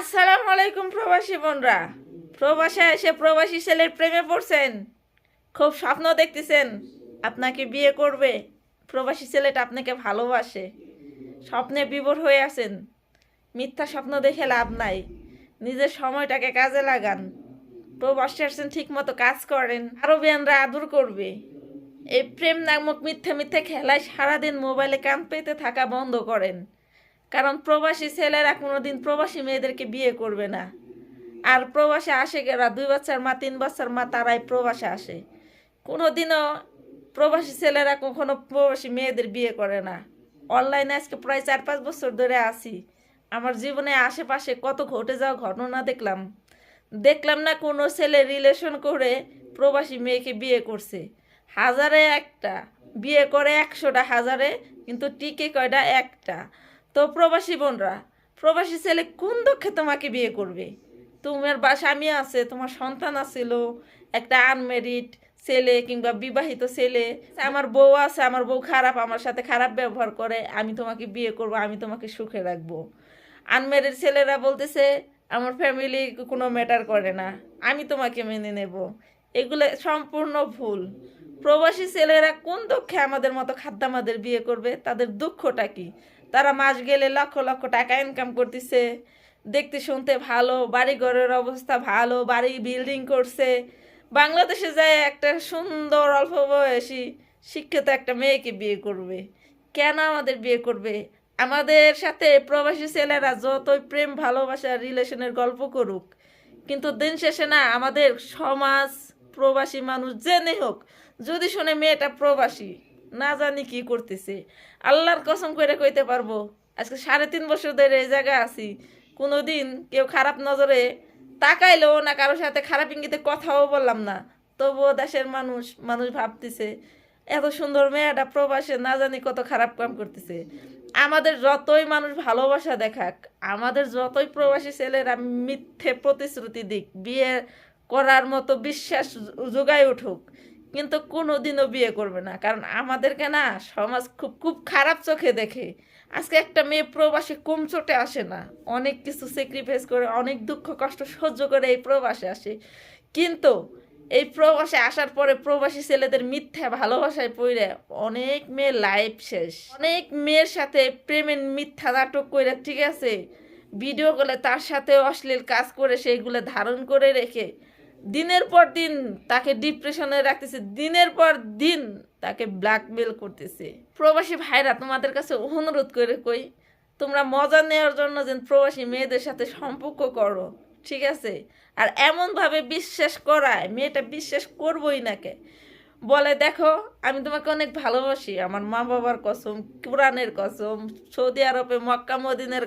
আসসালামু আলাইকুম প্রবাসী বোনরা। প্রবাসে এসে প্রবাসী ছেলের প্রেমে পড়ছেন। খুব স্বপ্ন দেখতেছেন, আপনাকে বিয়ে করবে। প্রবাসী ছেলেটা আপনাকে ভালোবাসে। স্বপ্নে বিভোর হয়ে আছেন। মিথ্যা স্বপ্ন দেখে লাভ নাই। নিজের সময়টাকে কাজে লাগান। প্রবাসী আসছেন ঠিক মতো কাজ করেন। আরও বিয়ানরা আদর করবে। এই প্রেম নামক মিথ্যে মিথ্যে খেলায় সারাদিন মোবাইলে কান পেতে থাকা বন্ধ করেন। কারণ প্রবাসী ছেলেরা কোনোদিন প্রবাসী মেয়েদেরকে বিয়ে করবে না। আর প্রবাসে আসে গেরা, দুই বাচ্চার মা, তিন বাচ্চার মা, তারাই প্রবাসে আসে। কোনোদিনও প্রবাসী ছেলেরা কখনো প্রবাসী মেয়েদের বিয়ে করে না। অনলাইনে আজকে প্রায় চার পাঁচ বছর ধরে আছি। আমার জীবনে আশেপাশে কত ঘটে যাওয়া ঘটনা দেখলাম। দেখলাম না কোনো ছেলে রিলেশন করে প্রবাসী মেয়েকে বিয়ে করছে। হাজারে একটা, বিয়ে করে একশোটা হাজারে, কিন্তু টিকে কয়টা? একটা। তো প্রবাসী বোনরা, প্রবাসী ছেলে কোন দক্ষে তোমাকে বিয়ে করবে? তোমার বা স্বামী আছে, তোমার সন্তান আছিল, একটা আনমেরিড ছেলে কিংবা বিবাহিত ছেলে, আমার বউ আছে, আমার বউ খারাপ, আমার সাথে খারাপ ব্যবহার করে, আমি তোমাকে বিয়ে করব, আমি তোমাকে সুখে রাখব। আনমেরিড ছেলেরা বলতেছে, আমার ফ্যামিলি কোনো ম্যাটার করে না, আমি তোমাকে মেনে নেব। এগুলো সম্পূর্ণ ভুল। প্রবাসী ছেলেরা কোন দুঃখে আমাদের মতো খাদ্যামাদের বিয়ে করবে? তাদের দুঃখটা কি? তারা মাস গেলে লক্ষ লক্ষ টাকা ইনকাম করতেছে। দেখতে শুনতে ভালো বাড়ি ঘরের অবস্থা ভালো, বাড়ি বিল্ডিং করছে। বাংলাদেশে যায় একটা সুন্দর অল্প বয়সী শিক্ষিত একটা মেয়েকে বিয়ে করবে। কেন আমাদের বিয়ে করবে? আমাদের সাথে প্রবাসী ছেলেরা যতই প্রেম, ভালোবাসা রিলেশনের গল্প করুক, কিন্তু দিন শেষে না আমাদের সমাজ, প্রবাসী মানুষ জেনে হোক, যদি শুনে মেয়েটা প্রবাসী না জানি কি করতেছে। আল্লাহর কসম করে কইতে পারব, আজকে সাড়ে তিন বছর ধরে এই জায়গায় আছি। কোনোদিন কেউ খারাপ নজরে তাকাইলেও না কারোর সাথে খারাপ ইঙ্গিতে কথাও বললাম না। তবুও দেশের মানুষ মানুষ ভাবতেছে, এত সুন্দর মেয়েটা প্রবাসে না জানি কত খারাপ কাম করতেছে। আমাদের যতই মানুষ ভালোবাসা দেখাক, আমাদের যতই প্রবাসী ছেলেরা মিথ্যে প্রতিশ্রুতি দিক, বিয়ে করার মতো বিশ্বাস যোগায় উঠুক কিন্তু কোনোদিনও বিয়ে করবে না। কারণ আমাদেরকে না সমাজ খুব খুব খারাপ চোখে দেখে। আজকে একটা মেয়ে প্রবাসে কম চোটে আসে না। অনেক কিছু স্যাক্রিফাইস করে, অনেক দুঃখ কষ্ট সহ্য করে এই প্রবাসে আসে। কিন্তু এই প্রবাসে আসার পরে প্রবাসী ছেলেদের মিথ্যা ভালোবাসায় পড়ে অনেক মেয়ে লাইফ শেষ। অনেক মেয়ের সাথে প্রেমের মিথ্যা নাটক করে ঠিক আছে? ভিডিও করলে তার সাথে অশ্লীল কাজ করে সেইগুলো ধারণ করে রেখে দিনের পর দিন তাকে ডিপ্রেশনে রাখতেছে, দিনের পর দিন তাকে ব্ল্যাকমেল করতেছে। প্রবাসী ভাইরা, তোমাদের কাছে অনুরোধ করে কই, তোমরা মজা নেওয়ার জন্য যেন প্রবাসী মেয়েদের সাথে সম্পর্ক করো, ঠিক আছে? আর এমনভাবে বিশ্বাস করায়, মেয়েটা বিশ্বাস করবই নাকে বলে, দেখো, আমি তোমাকে অনেক ভালোবাসি, আমার মা বাবার কসম, কোরআনের কসম, সৌদি আরবে মক্কা মদিনের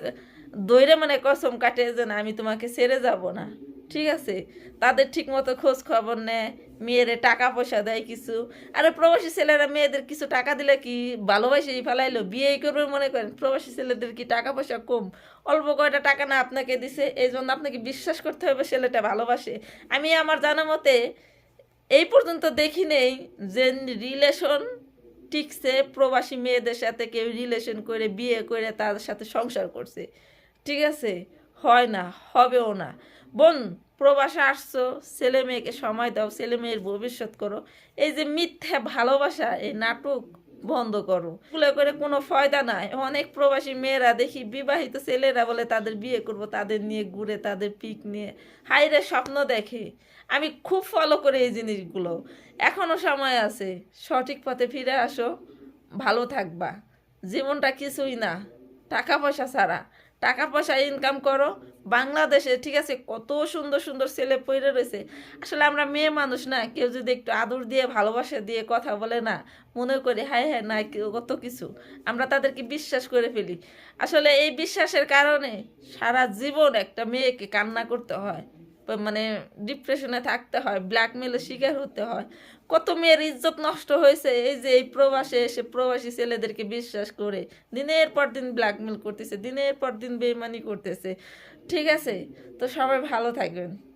দৈরে মানে কসম কাটে যে আমি তোমাকে ছেড়ে যাব না। ঠিক আছে? তাদের ঠিক মতো খোঁজ খবর নেয়, মেয়েরে টাকা পয়সা দেয় কিছু। আরে প্রবাসী ছেলেরা মেয়েদের কিছু টাকা দিলে কি ভালোবাসেই ফেলাইলো? বিয়েই করবে মনে করেন, প্রবাসী ছেলেদের কি টাকা পয়সা কম? অল্প কয়টা টাকা না আপনাকে দিছে এই জন্য আপনাকে বিশ্বাস করতে হবে ছেলেটা ভালোবাসে। আমি আমার জানা মতে এই পর্যন্ত দেখি নেই যে রিলেশন টিকছে প্রবাসী মেয়েদের সাথে, কেউ রিলেশন করে, বিয়ে করে তাদের সাথে সংসার করছে। ঠিক আছে? হয় না, হবেও না। বোন, প্রবাসে আসছো, ছেলে মেয়েকে সময় দাও, ছেলে মেয়ের ভবিষ্যৎ করো। এই যে মিথ্যা ভালোবাসা, এই নাটক বন্ধ করো। এগুলো করে কোনো ফয়দা নাই। অনেক প্রবাসী মেয়েরা দেখি বিবাহিত ছেলেরা বলে তাদের বিয়ে করব, তাদের নিয়ে ঘুরে, তাদের পিক নিয়ে। হাইরে স্বপ্ন দেখে। আমি খুব ফলো করি এই জিনিসগুলো। এখনও সময় আছে। সঠিক পথে ফিরে আসো। ভালো থাকবা। জীবনটা কিছুই না। টাকা পয়সা ছাড়া। টাকা পয়সা ইনকাম করো। বাংলাদেশে, ঠিক আছে, কত সুন্দর সুন্দর ছেলে পড়ে রয়েছে আসলে আমরা মেয়ে মানুষ না, কেউ যদি একটু আদর দিয়ে, ভালোবাসা দিয়ে কথা বলে না, মনে করি, হায় হ্যাঁ না, কেউ কত কিছু। আমরা তাদেরকে বিশ্বাস করে ফেলি। আসলে এই বিশ্বাসের কারণে সারা জীবন একটা মেয়েকে কান্না করতে হয়। মানে ডিপ্রেশনে থাকতে হয় ব্ল্যাকমেলের শিকার হতে হয়। কত মেয়ের ইজ্জত নষ্ট হয়েছে, এই যে এই প্রবাসে এসে প্রবাসী ছেলেদেরকে বিশ্বাস করে, দিনের পর দিন ব্ল্যাকমেল করতেছে, দিনের পর দিন বেমানি করতেছে। ঠিক আছে? তো সবাই ভালো থাকবেন।